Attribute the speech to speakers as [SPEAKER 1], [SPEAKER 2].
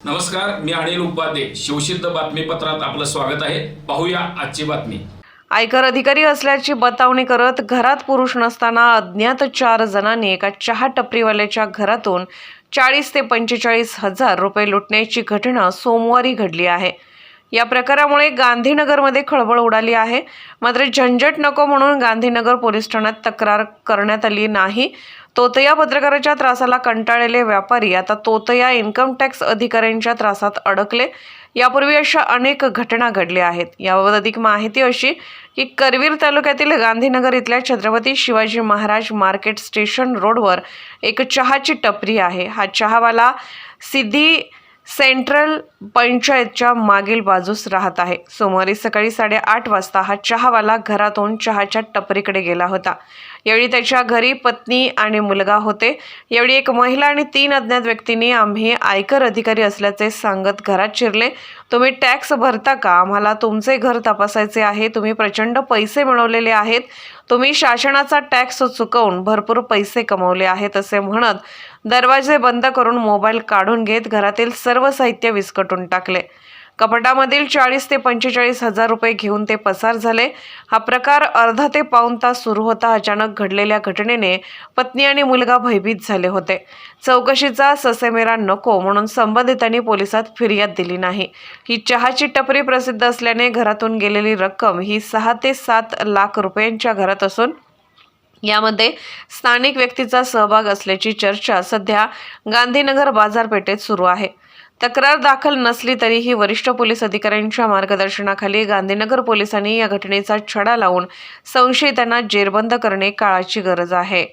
[SPEAKER 1] नमस्कार मी अनिल उपाध्ये. शिवसिद्ध बातमीपत्रात आपलं स्वागत आहे. पाहूया आजची बातमी.
[SPEAKER 2] आयकर अधिकारी असल्याची बतावणी करत घरात पुरुष नसताना अज्ञात चार जणांनी एका चहा टपरीवाल्याच्या घरातून चाळीस ते पंचेचाळीस हजार रुपये लुटण्याची घटना सोमवारी घडली आहे. या प्रकारामुळे गांधीनगरमध्ये खळबळ उडाली आहे. मात्र झंझट नको म्हणून गांधीनगर पोलीस ठाण्यात तक्रार करण्यात आली नाही. तोतया पत्रकाराच्या त्रासाला कंटाळलेले व्यापारी आता तोतया इन्कम टॅक्स अधिकाऱ्यांच्या त्रासात अडकले. यापूर्वी अशा अनेक घटना घडल्या आहेत. याबाबत अधिक माहिती अशी की करवीर तालुक्यातील गांधीनगर इथल्या छत्रपती शिवाजी महाराज मार्केट स्टेशन रोडवर एक चहाची टपरी आहे. हा चहावाला सिद्धी सेंट्रल पंचायतच्या मागील बाजूस राहत आहे. सोमवारी सकाळी साडेआठ वाजता हा चहावाला घरातून चहाच्या टपरीकडे गेला होता. यावेळी त्याच्या घरी पत्नी आणि मुलगा होते. यावेळी एक महिला आणि तीन अज्ञात व्यक्तींनी आम्ही आयकर अधिकारी असल्याचे सांगत घरात शिरले. तुम्ही टॅक्स भरता का? आम्हाला तुमचे घर तपासायचे आहे. तुम्ही प्रचंड पैसे मिळवलेले आहेत. तुम्ही शासनाचा टॅक्स चुकवून भरपूर पैसे कमवले आहेत असे म्हणत दरवाजे बंद करून मोबाईल काढून घेत घरातील सर्व साहित्य विस्कटून टाकले. कपाटामधील चाळीस ते पंचेचाळीस हजार रुपये घेऊन ते पसार झाले. हा प्रकार अर्धा ते पाऊण तास सुरू होता. अचानक घडलेल्या घटनेने पत्नी आणि मुलगा भयभीत झाले होते. चौकशीचा ससेमेरा नको म्हणून संबंधितांनी पोलिसात फिर्याद दिली नाही. ही चहाची टपरी प्रसिद्ध असल्याने घरातून गेलेली रक्कम ही सहा ते सात लाख रुपयांच्या घरात असून यामध्ये स्थानिक व्यक्तीचा सहभाग असल्याची चर्चा सध्या गांधीनगर बाजारपेठेत सुरू आहे. तक्रार दाखल नसली तरीही वरिष्ठ पोलीस अधिकाऱ्यांच्या मार्गदर्शनाखाली गांधीनगर पोलिसांनी या घटनेचा छडा लावून संशयितांना जेरबंद करणे काळाची गरज आहे.